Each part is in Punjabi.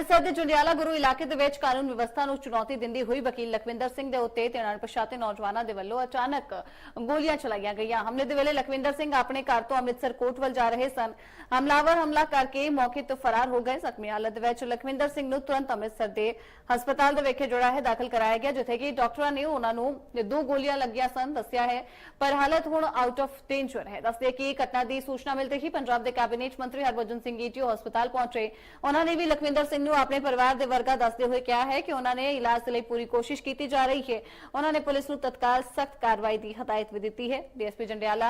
ਅੰਮ੍ਰਿਤਸਰ ਦੇ ਜੰਡਿਆਲਾ ਗੁਰੂ ਇਲਾਕੇ ਦੇ ਵਿੱਚ ਕਾਨੂੰਨ ਵਿਵਸਥਾ ਨੂੰ ਚੁਣੌਤੀ ਦਿੰਦੀ ਹੋਈ ਵਕੀਲ ਲਖਵਿੰਦਰ ਸਿੰਘ ਦੇ ਉੱਤੇ ਤੇ ਅਣਪਛਾਤੇ ਨੌਜਵਾਨਾਂ ਦੇ ਵੱਲੋਂ ਅਚਾਨਕ ਗੋਲੀਆਂ ਚਲਾਈਆਂ ਗਈਆਂ। ਹਮਲੇ ਦੇ ਵੇਲੇ ਲਖਵਿੰਦਰ ਸਿੰਘ ਆਪਣੇ ਘਰ ਤੋਂ ਅੰਮ੍ਰਿਤਸਰ ਕੋਰਟ ਵੱਲ ਜਾ ਰਹੇ ਸਨ। ਹਮਲਾਵਰ ਹਮਲਾ ਕਰਕੇ ਮੌਕੇ ਤੋਂ ਫਰਾਰ ਹੋ ਗਏ। ਜ਼ਖਮੀ ਹਾਲਤ ਦੇ ਵਿੱਚ ਲਖਵਿੰਦਰ ਸਿੰਘ ਨੂੰ ਤੁਰੰਤ ਅੰਮ੍ਰਿਤਸਰ ਦੇ ਹਸਪਤਾਲ ਦੇ ਵਿਖੇ ਜਿਹੜਾ ਹੈ ਦਾਖਲ ਕਰਾਇਆ ਗਿਆ, ਜਿੱਥੇ ਕਿ ਡਾਕਟਰਾਂ ਨੇ ਉਹਨਾਂ ਨੂੰ ਦੋ ਗੋਲੀਆਂ ਲੱਗੀਆਂ ਸਨ, ਦੱਸਿਆ ਹੈ। ਪਰ ਹਾਲਤ ਹੁਣ ਆਊਟ ਆਫ ਡੇਂਜਰ ਹੈ। ਦੱਸਦੇ ਕਿ ਘਟਨਾ ਦੀ ਸੂਚਨਾ ਮਿਲਦੇ ਹੀ ਪੰਜਾਬ ਦੇ ਕੈਬਨਿਟ ਮੰਤਰੀ ਹਰਭਜਨ ਸਿੰਘ ਈਟੀਓ ਹਸਪਤਾਲ ਪਹੁੰਚੇ। ਉਹਨਾਂ ਨੇ ਵੀ ਲਖਵਿੰਦਰ ਸਿੰਘ ਨੂੰ ਆਪਣੇ ਪਰਿਵਾਰ ਦੇ ਵਰਗਾ ਦੱਸਦੇ ਹੋਏ ਕਿਹਾ ਹੈ ਕਿ ਉਹਨਾਂ ਨੇ ਇਲਾਜ ਲਈ ਪੂਰੀ ਕੋਸ਼ਿਸ਼ ਕੀਤੀ ਜਾ ਰਹੀ ਹੈ। ਉਹਨਾਂ ਨੇ ਪੁਲਿਸ ਨੂੰ ਤਤਕਾਲ ਸਖਤ ਕਾਰਵਾਈ ਦੀ ਹਦਾਇਤ ਵੀ ਦਿੱਤੀ ਹੈ। ਡੀਐਸਪੀ ਜੰਡਿਆਲਾ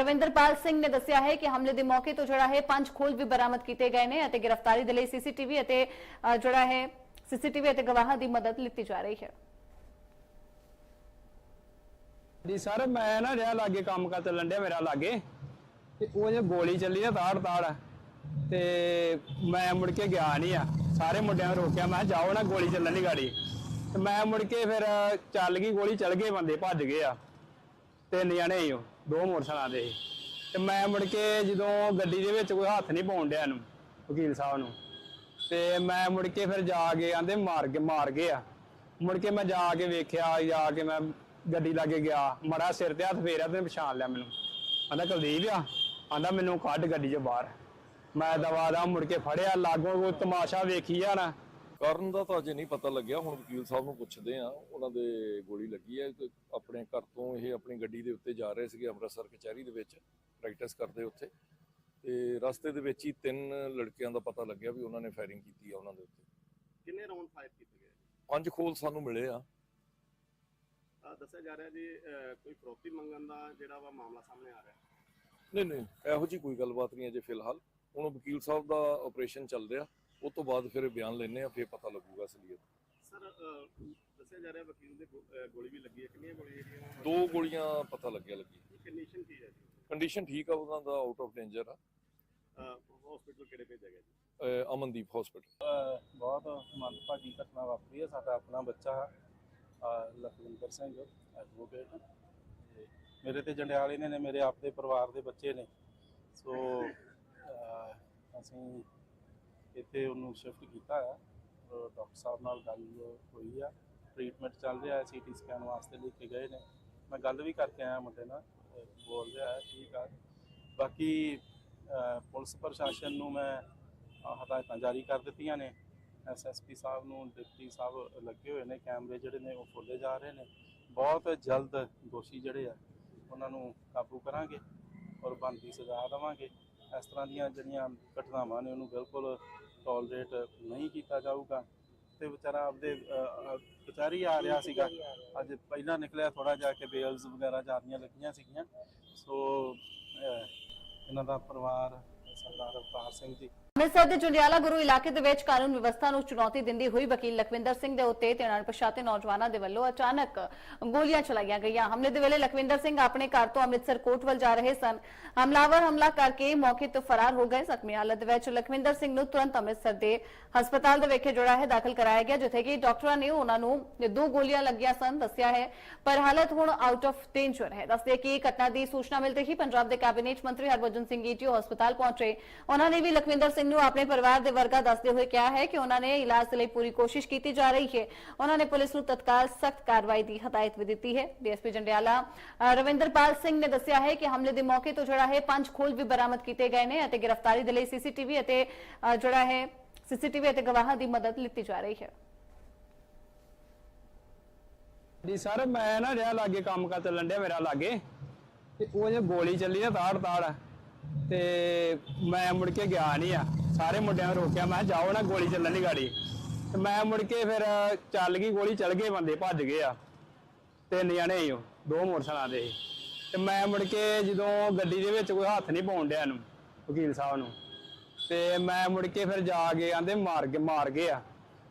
ਰਵਿੰਦਰਪਾਲ ਸਿੰਘ ਨੇ ਦੱਸਿਆ ਹੈ ਕਿ ਹਮਲੇ ਦੇ ਮੌਕੇ ਤੋਂ ਜਿਹੜਾ ਹੈ ਪੰਜ ਖੋਲ ਵੀ ਬਰਾਮਦ ਕੀਤੇ ਗਏ ਨੇ ਅਤੇ ਗ੍ਰਿਫਤਾਰੀ ਦੇ ਲਈ ਸੀਸੀਟੀਵੀ ਅਤੇ ਜਿਹੜਾ ਹੈ ਸੀਸੀਟੀਵੀ ਅਤੇ ਗਵਾਹਾਂ ਦੀ ਮਦਦ ਲਿੱਤੀ ਜਾ ਰਹੀ ਹੈ। ਜੀ ਸਰ, ਮੈਂ ਨਾ ਰਿਹਾ ਲਾਗੇ ਕੰਮ ਕਰ ਚੱਲਣ ਡਿਆ ਮੇਰਾ ਲਾਗੇ ਤੇ ਉਹ ਜੇ ਗੋਲੀ ਚੱਲੀ ਨਾ ਤਾੜ ਤਾੜ ਤੇ ਮੈਂ ਮੁੜ ਕੇ ਗਿਆ ਨਹੀਂ ਆ। ਸਾਰੇ ਮੁੰਡਿਆਂ ਨੂੰ ਰੋਕਿਆ, ਮੈਂ ਕਿਹਾ ਜਾਓ ਨਾ ਗੋਲੀ ਚੱਲਣ ਦੀ ਗਾੜੀ। ਤੇ ਮੈਂ ਮੁੜ ਕੇ ਫਿਰ ਚੱਲ ਗਈ, ਗੋਲੀ ਚੱਲ ਗਏ ਬੰਦੇ, ਭੱਜ ਗਏ ਆ। ਤਿੰਨ ਜਣੇ ਸੀ ਦੋ ਮੋਟਰਸਾਈਕਲਾਂ ਦੇ ਸੀ। ਤੇ ਮੈਂ ਮੁੜ ਕੇ ਜਦੋਂ ਗੱਡੀ ਦੇ ਵਿੱਚ ਕੋਈ ਹੱਥ ਨਹੀਂ ਪਾਉਣ ਡਿਆ ਇਹਨੂੰ, ਵਕੀਲ ਸਾਹਿਬ ਨੂੰ, ਤੇ ਮੈਂ ਮੁੜ ਕੇ ਫਿਰ ਜਾ ਕੇ ਆਂਦੇ ਮਾਰ ਕੇ ਮਾਰ ਗਏ ਆ। ਮੁੜ ਕੇ ਮੈਂ ਜਾ ਕੇ ਵੇਖਿਆ, ਜਾ ਕੇ ਮੈਂ ਗੱਡੀ ਲਾਗੇ ਗਿਆ, ਮੜਾ ਸਿਰ ਤੇ ਹੱਥ ਫੇਰਿਆ ਤੇ ਪਛਾਣ ਲਿਆ ਮੈਨੂੰ। ਆਂਦਾ, ਕੁਲਦੀਪ ਆ। ਆਂਦਾ, ਮੈਨੂੰ ਕੱਢ ਗੱਡੀ ਚ ਬਾਹਰ। ਮੈਂ ਦਵਾ ਦਾ ਮੁੜ ਕੇ ਫੜਿਆ ਲਾਗੋਂ ਕੋਈ ਤਮਾਸ਼ਾ ਵੇਖੀ ਆ ਨਾ ਕਾਰਨ ਦਾ ਤਾਂ ਅਜੇ ਨਹੀਂ ਪਤਾ ਲੱਗਿਆ ਹੁਣ ਵਕੀਲ ਸਾਹਿਬ ਨੂੰ ਪੁੱਛਦੇ ਆ ਉਹਨਾਂ ਦੇ ਗੋਲੀ ਲੱਗੀ ਹੈ ਆਪਣੇ ਘਰ ਤੋਂ ਇਹ ਆਪਣੀ ਗੱਡੀ ਦੇ ਉੱਤੇ ਜਾ ਰਹੇ ਸੀਗੇ ਅੰਮ੍ਰਿਤਸਰ ਕਚਹਿਰੀ ਦੇ ਵਿੱਚ ਪ੍ਰੈਕਟਿਸ ਕਰਦੇ ਉੱਥੇ। ਤੇ ਰਸਤੇ ਦੇ ਵਿੱਚ ਹੀ ਤਿੰਨ ਲੜਕਿਆਂ ਦਾ ਪਤਾ ਲੱਗਿਆ ਵੀ ਉਹਨਾਂ ਨੇ ਫਾਇਰਿੰਗ ਕੀਤੀ ਆ ਉਹਨਾਂ ਦੇ ਉੱਤੇ। ਕਿੰਨੇ ਰਾਉਂਡ ਫਾਇਰ ਕੀਤੇ ਗਏ? ਪੰਜ ਖੋਲ ਸਾਨੂੰ ਮਿਲੇ ਆ। ਦੱਸਿਆ ਜਾ ਰਿਹਾ ਜੀ ਕੋਈ ਫਰੋਤੀ ਮੰਗਣ ਦਾ ਜਿਹੜਾ ਵਾ ਮਾਮਲਾ ਸਾਹਮਣੇ ਆ ਰਿਹਾ। ਨਹੀਂ ਨਹੀਂ ਇਹੋ ਜੀ ਕੋਈ ਗੱਲਬਾਤ ਨਹੀਂ ਅਜੇ ਫਿਲਹਾਲ। ਹੁਣ ਵਕੀਲ ਸਾਹਿਬ ਦਾ ਆਪਰੇਸ਼ਨ ਚੱਲ ਰਿਹਾ ਉਹ ਤੋਂ ਬਾਅਦ ਫਿਰ ਬਿਆਨ ਲੈਣੇ ਆ ਫਿਰ ਪਤਾ ਲੱਗੂਗਾ ਅਸਲੀਅਤ। ਸਰ ਦੱਸਿਆ ਜਾ ਰਿਹਾ ਵਕੀਲ ਦੇ ਗੋਲੀ ਵੀ ਲੱਗੀ ਹੈ ਕਿੰਨੀਆਂ ਗੋਲੀਆਂ ਜਿਹੜੀਆਂ ਦੋ ਗੋਲੀਆਂ ਪਤਾ ਲੱਗਿਆ ਲੱਗੀ। ਕੰਡੀਸ਼ਨ ਕੀ ਹੈ ਜੀ? ਕੰਡੀਸ਼ਨ ਠੀਕ ਆ ਉਹਨਾਂ ਦਾ ਆਊਟ ਆਫ ਡੇਂਜਰ ਆ। ਹਸਪੀਟਲ ਕਿਹੜੇ ਭੇਜਿਆ ਗਿਆ ਜੀ? ਅਮਨਦੀਪ ਹਸਪੀਟਲ ਬਹੁਤ ਮੰਦਭਾਗੀ ਘਟਨਾ ਵਾਪਰੀ ਹੈ ਸਾਡਾ ਆਪਣਾ ਬੱਚਾ ਲਖਵਿੰਦਰ ਸਿੰਘ ਐਡਵੋਕੇਟ ਮੇਰੇ ਤੇ ਜੰਡਿਆਲੇ ਨੇ ਨੇ ਮੇਰੇ ਆਪਦੇ ਪਰਿਵਾਰ ਦੇ ਬੱਚੇ ਨੇ। ਸੋ ਅਸੀਂ ਇੱਥੇ ਉਹਨੂੰ ਸ਼ਿਫਟ ਕੀਤਾ ਹੈ ਡਾਕਟਰ ਸਾਹਿਬ ਨਾਲ ਗੱਲ ਹੋਈ ਆ। ਟ੍ਰੀਟਮੈਂਟ ਚੱਲ ਰਿਹਾ ਹੈ ਸੀਟੀ ਸਕੈਨ ਵਾਸਤੇ ਲੈ ਕੇ ਗਏ ਨੇ। ਮੈਂ ਗੱਲ ਵੀ ਕਰਕੇ ਆਇਆ ਮੁੰਡੇ ਨਾਲ, ਬੋਲ ਰਿਹਾ ਹੈ, ਠੀਕ ਆ। ਬਾਕੀ ਪੁਲਿਸ ਪ੍ਰਸ਼ਾਸਨ ਨੂੰ ਮੈਂ ਹਦਾਇਤਾਂ ਜਾਰੀ ਕਰ ਦਿੱਤੀਆਂ ਨੇ। ਐਸਐਸਪੀ ਸਾਹਿਬ ਨੂੰ, ਡਿਪਟੀ ਸਾਹਿਬ ਲੱਗੇ ਹੋਏ ਨੇ, ਕੈਮਰੇ ਜਿਹੜੇ ਨੇ ਉਹ ਖੋਲੇ ਜਾ ਰਹੇ ਨੇ। ਬਹੁਤ ਜਲਦ ਦੋਸ਼ੀ ਜਿਹੜੇ ਆ, ਉਹਨਾਂ ਨੂੰ ਕਾਬੂ ਕਰਾਂਗੇ ਔਰ ਬਣਦੀ ਸਜ਼ਾ ਦੇਵਾਂਗੇ। ਇਸ ਤਰ੍ਹਾਂ ਦੀਆਂ ਜਿਹੜੀਆਂ ਘਟਨਾਵਾਂ ਨੇ ਉਹਨੂੰ ਬਿਲਕੁਲ ਟੋਲਰੇਟ ਨਹੀਂ ਕੀਤਾ ਜਾਊਗਾ। ਤੇ ਵਿਚਾਰਾ ਆਪਦੇ ਅਹ, ਅਹ, ਆ ਰਿਹਾ ਸੀਗਾ। ਅੱਜ ਪਹਿਲਾਂ ਨਿਕਲਿਆ ਥੋੜਾ ਜਿਹਾ ਕਿ ਬੇਲਸ ਵਗੈਰਾ ਜਾਂਦੀਆਂ ਲੱਗੀਆਂ ਸੀਗੀਆਂ। ਸੋ ਇਹਨਾਂ ਦਾ ਪਰਿਵਾਰ ਸਰਦਾਰ ਅਵਤਾਰ ਸਿੰਘ ਜੀ ਅੰਮ੍ਰਿਤਸਰ ਦੇ ਜੰਡਿਆਲਾ ਗੁਰੂ ਇਲਾਕੇ ਦੇ ਵਿੱਚ ਕਾਨੂੰਨ ਵਿਵਸਥਾ ਨੂੰ ਚੁਣੌਤੀ ਦਿੰਦੀ ਹੋਈ ਵਕੀਲ ਲਖਵਿੰਦਰ ਸਿੰਘ ਦੇ ਉੱਤੇ ਤੇ ਅਣਪਛਾਤੇ ਨੌਜਵਾਨਾਂ ਦੇ ਵੱਲੋਂ ਅਚਾਨਕ ਗੋਲੀਆਂ ਚਲਾਈਆਂ ਗਈਆਂ। ਹਮਲੇ ਦੇ ਵੇਲੇ ਲਖਵਿੰਦਰ ਸਿੰਘ ਆਪਣੇ ਘਰ ਤੋਂ ਅੰਮ੍ਰਿਤਸਰ ਕੋਰਟ ਵੱਲ ਜਾ ਰਹੇ ਸਨ। ਹਮਲਾਵਰ ਹਮਲਾ ਕਰਕੇ ਮੌਕੇ ਤੋਂ ਫਰਾਰ ਹੋ ਗਏ ਜ਼ਖਮੀ ਹਾਲਤ ਵਿੱਚ ਲਖਵਿੰਦਰ ਸਿੰਘ ਨੂੰ ਤੁਰੰਤ ਅੰਮ੍ਰਿਤਸਰ ਦੇ ਹਸਪਤਾਲ ਦੇ ਵਿਖੇ ਜਿਹੜਾ ਹੈ, ਦਾਖਲ ਕਰਾਇਆ ਗਿਆ, ਜਿੱਥੇ ਕਿ ਡਾਕਟਰਾਂ ਨੇ ਉਹਨਾਂ ਨੂੰ ਦੋ ਗੋਲੀਆਂ ਲੱਗੀਆਂ ਸਨ, ਦੱਸਿਆ ਹੈ। ਪਰ ਹਾਲਤ ਹੁਣ ਆਊਟ ਆਫ ਡੇਂਜਰ ਹੈ। ਦੱਸਦੇ ਕਿ ਘਟਨਾ ਦੀ ਸੂਚਨਾ ਮਿਲਦੇ ਹੀ ਪੰਜਾਬ ਦੇ ਕੈਬਨਿਟ ਮੰਤਰੀ ਹਰਭਜਨ ਸਿੰਘ ਈਟੀਓ ਹਸਪਤਾਲ ਪਹੁੰਚੇ। ਉਹਨਾਂ ਨੇ ਵੀ ਲਖਵਿੰਦਰ ਸਿੰਘ ਨੂੰ ਆਪਣੇ ਪਰਿਵਾਰ ਦੇ ਵਰਗਾ ਦੱਸਦੇ ਹੋਏ ਕਿਹਾ ਹੈ ਕਿ ਉਹਨਾਂ ਨੇ ਇਲਾਜ ਲਈ ਪੂਰੀ ਕੋਸ਼ਿਸ਼ ਕੀਤੀ ਜਾ ਰਹੀ ਹੈ। ਉਹਨਾਂ ਨੇ ਪੁਲਿਸ ਨੂੰ ਤਤਕਾਲ ਸਖਤ ਕਾਰਵਾਈ ਦੀ ਹਦਾਇਤ ਵੀ ਦਿੱਤੀ ਹੈ। ਡੀਐਸਪੀ ਜੰਡਿਆਲਾ ਰਵਿੰਦਰਪਾਲ ਸਿੰਘ ਨੇ ਦੱਸਿਆ ਹੈ ਕਿ ਹਮਲੇ ਦੇ ਮੌਕੇ ਤੋਂ ਜਿਹੜਾ ਹੈ ਪੰਜ ਖੋਲ ਵੀ ਬਰਾਮਦ ਕੀਤੇ ਗਏ ਨੇ ਅਤੇ ਗ੍ਰਿਫਤਾਰੀ ਦੇ ਲਈ ਸੀਸੀਟੀਵੀ ਅਤੇ ਜਿਹੜਾ ਹੈ ਸੀਸੀਟੀਵੀ ਅਤੇ ਗਵਾਹਾਂ ਦੀ ਮਦਦ ਲਿੱਤੀ ਜਾ ਰਹੀ ਹੈ। ਜੀ ਸਰ, ਮੈਂ ਨਾ ਰਿਹਾ ਲਾਗੇ ਕੰਮ ਕਰ ਚੱਲਣ ਡਿਆ ਮੇਰਾ ਲਾਗੇ। ਤੇ ਉਹ ਜੇ ਗੋਲੀ ਚੱਲੀ ਨਾ ਤਾੜ ਤਾੜ ਤੇ ਮੈਂ ਮੁੜ ਕੇ ਗਿਆ ਨਹੀਂ ਆ। ਸਾਰੇ ਮੁੰਡਿਆਂ ਨੂੰ ਰੋਕਿਆ, ਮੈਂ ਕਿਹਾ ਜਾਓ ਨਾ ਗੋਲੀ ਚੱਲਣ ਦੀ ਗਾੜੀ। ਤੇ ਮੈਂ ਮੁੜ ਕੇ ਫਿਰ ਚੱਲ ਗਈ, ਗੋਲੀ ਚੱਲ ਗਏ ਬੰਦੇ, ਭੱਜ ਗਏ ਆ। ਤਿੰਨ ਜਣੇ ਸੀ ਉਹ, ਦੋ ਮੋਟਰਸਾਈਕਲਾਂ ਦੇ ਸੀ। ਤੇ ਮੈਂ ਮੁੜ ਕੇ ਜਦੋਂ ਗੱਡੀ ਦੇ ਵਿੱਚ ਕੋਈ ਹੱਥ ਨਹੀਂ ਪਾਉਣ ਡਿਆ ਇਹਨੂੰ, ਵਕੀਲ ਸਾਹਿਬ ਨੂੰ। ਤੇ ਮੈਂ ਮੁੜ ਕੇ ਫਿਰ ਜਾ ਕੇ ਆਂਦੇ ਮਾਰ ਕੇ, ਮਾਰ ਗਏ ਆ।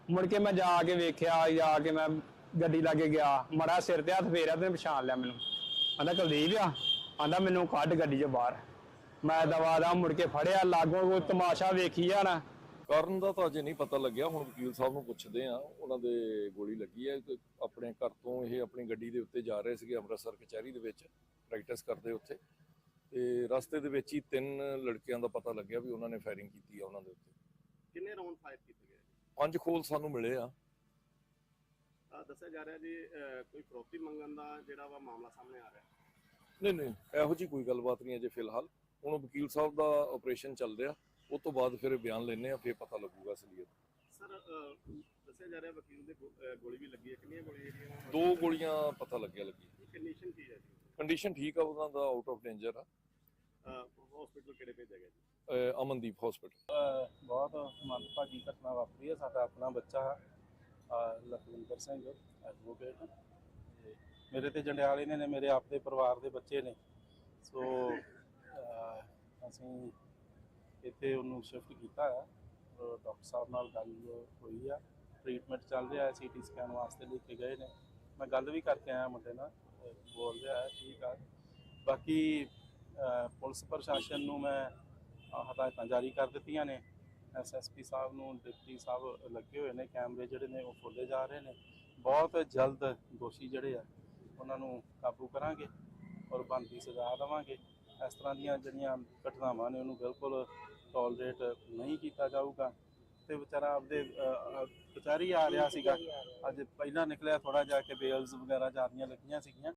ਮੁੜ ਕੇ ਮੈਂ ਜਾ ਕੇ ਵੇਖਿਆ, ਜਾ ਕੇ ਮੈਂ ਗੱਡੀ ਲਾਗੇ ਗਿਆ। ਮੜਾ ਸਿਰ ਤੇ ਹੱਥ ਫੇਰਿਆ ਤੇ ਪਛਾਣ ਲਿਆ ਮੈਨੂੰ। ਆਂਦਾ, ਕੁਲਦੀਪ ਆ। ਆਂਦਾ, ਮੈਨੂੰ ਕੱਢ ਗੱਡੀ 'ਚੋਂ ਬਾਹਰ। ਮੈਂ ਦਵਾ ਦਾ ਮੁੜ ਕੇ ਫੜਿਆ ਲਾਗੋਂ ਕੋਈ ਤਮਾਸ਼ਾ ਵੇਖੀ ਆ ਨਾ। ਕਾਰਨ ਦਾ ਤਾਂ ਅਜੇ ਨਹੀਂ ਪਤਾ ਲੱਗਿਆ ਹੁਣ ਵਕੀਲ ਸਾਹਿਬ ਨੂੰ ਪੁੱਛਦੇ ਆ ਉਹਨਾਂ ਦੇ ਗੋਲੀ ਲੱਗੀ ਹੈ ਆਪਣੇ ਘਰ ਤੋਂ ਇਹ ਆਪਣੀ ਗੱਡੀ ਦੇ ਉੱਤੇ ਜਾ ਰਹੇ ਸੀਗੇ ਅੰਮ੍ਰਿਤਸਰ ਕਚਹਿਰੀ ਦੇ ਵਿੱਚ ਪ੍ਰੈਕਟਿਸ ਕਰਦੇ ਉੱਥੇ। ਤੇ ਰਸਤੇ ਦੇ ਵਿੱਚ ਹੀ ਤਿੰਨ ਲੜਕਿਆਂ ਦਾ ਪਤਾ ਲੱਗਿਆ ਵੀ ਉਹਨਾਂ ਨੇ ਫਾਇਰਿੰਗ ਕੀਤੀ ਆ ਉਹਨਾਂ ਦੇ ਉੱਤੇ। ਕਿੰਨੇ ਰਾਉਂਡ ਫਾਇਰ ਕੀਤੇ ਗਏ? ਪੰਜ ਖੋਲ ਸਾਨੂੰ ਮਿਲੇ ਆ। ਦੱਸਿਆ ਜਾ ਰਿਹਾ ਜੀ ਕੋਈ ਫਰੋਤੀ ਮੰਗਣ ਦਾ ਜਿਹੜਾ ਵਾ ਮਾਮਲਾ ਸਾਹਮਣੇ ਆ ਰਿਹਾ। ਨਹੀਂ ਨਹੀਂ ਇਹੋ ਜੀ ਕੋਈ ਗੱਲਬਾਤ ਨਹੀਂ ਅਜੇ ਫਿਲਹਾਲ। ਹੁਣ ਵਕੀਲ ਸਾਹਿਬ ਦਾ ਆਪਰੇਸ਼ਨ ਚੱਲ ਰਿਹਾ ਉਹ ਤੋਂ ਬਾਅਦ ਫਿਰ ਬਿਆਨ ਲੈਣੇ ਆ ਫਿਰ ਪਤਾ ਲੱਗੂਗਾ ਅਸਲੀਅਤ। ਸਰ ਅਹ, ਦੱਸਿਆ ਜਾ ਰਿਹਾ ਵਕੀਲ ਦੇ ਗੋ- ਅਹ, ਗੋਲੀ ਵੀ ਲੱਗੀ ਹੈ ਕਿੰਨੀਆਂ ਗੋਲੀਆਂ ਜਿਹੜੀਆਂ ਵਾ? ਦੋ ਗੋਲੀਆਂ ਪਤਾ ਲੱਗਿਆ ਲੱਗੀ ਕੰਡੀਸ਼ਨ ਕੀ ਹੈ ਜੀ? ਕੰਡੀਸ਼ਨ ਠੀਕ ਆ ਉਹਨਾਂ ਦਾ ਆਊਟ ਆਫ ਡੇਂਜਰ ਆ। ਹਸਪੀਟਲ ਕਿਹੜੇ ਭੇਜਿਆ ਗਿਆ ਜੀ? ਅਹ ਅਮਨਦੀਪ ਹਸਪੀਟਲ ਬਹੁਤ ਮੰਦਭਾਗੀ ਘਟਨਾ ਵਾਪਰੀ ਹੈ ਸਾਡਾ ਆਪਣਾ ਬੱਚਾ ਲਖਵਿੰਦਰ ਸਿੰਘ ਐਡਵੋਕੇਟ ਮੇਰੇ ਤੇ ਜੰਡਿਆਲੇ ਨੇ ਨੇ ਮੇਰੇ ਆਪ ਦੇ ਪਰਿਵਾਰ ਦੇ ਬੱਚੇ ਨੇ। ਸੋ ਅਸੀਂ ਇੱਥੇ ਉਹਨੂੰ ਸ਼ਿਫਟ ਕੀਤਾ ਆ। ਡਾਕਟਰ ਸਾਹਿਬ ਨਾਲ ਗੱਲ ਹੋਈ ਆ। ਟ੍ਰੀਟਮੈਂਟ ਚੱਲ ਰਿਹਾ ਹੈ ਸੀਟੀ ਸਕੈਨ ਵਾਸਤੇ ਲੈ ਕੇ ਗਏ ਨੇ। ਮੈਂ ਗੱਲ ਵੀ ਕਰਕੇ ਆਇਆ ਮੁੰਡੇ ਨਾਲ, ਬੋਲ ਰਿਹਾ ਹੈ, ਠੀਕ ਆ। ਬਾਕੀ ਪੁਲਿਸ ਪ੍ਰਸ਼ਾਸਨ ਨੂੰ ਮੈਂ ਹਦਾਇਤਾਂ ਜਾਰੀ ਕਰ ਦਿੱਤੀਆਂ ਨੇ। ਐਸਐਸਪੀ ਸਾਹਿਬ ਨੂੰ, ਡਿਪਟੀ ਸਾਹਿਬ ਲੱਗੇ ਹੋਏ ਨੇ, ਕੈਮਰੇ ਜਿਹੜੇ ਨੇ ਉਹ ਖੋਲੇ ਜਾ ਰਹੇ ਨੇ। ਬਹੁਤ ਜਲਦ ਦੋਸ਼ੀ ਜਿਹੜੇ ਆ, ਉਹਨਾਂ ਨੂੰ ਕਾਬੂ ਕਰਾਂਗੇ ਔਰ ਬਣਦੀ ਸਜ਼ਾ ਦੇਵਾਂਗੇ। ਇਸ ਤਰ੍ਹਾਂ ਦੀਆਂ ਜਿਹੜੀਆਂ ਘਟਨਾਵਾਂ ਨੇ ਉਹਨੂੰ ਬਿਲਕੁਲ ਟੋਲਰੇਟ ਨਹੀਂ ਕੀਤਾ ਜਾਊਗਾ। ਤੇ ਵਿਚਾਰਾ ਆਪਦੇ ਅਹ, ਅਹ, ਆ ਰਿਹਾ ਸੀਗਾ। ਅੱਜ ਪਹਿਲਾਂ ਨਿਕਲਿਆ ਥੋੜਾ ਜਿਹਾ ਕਿ ਬੇਲਸ ਵਗੈਰਾ ਜਾਂਦੀਆਂ ਲੱਗੀਆਂ ਸੀਗੀਆਂ।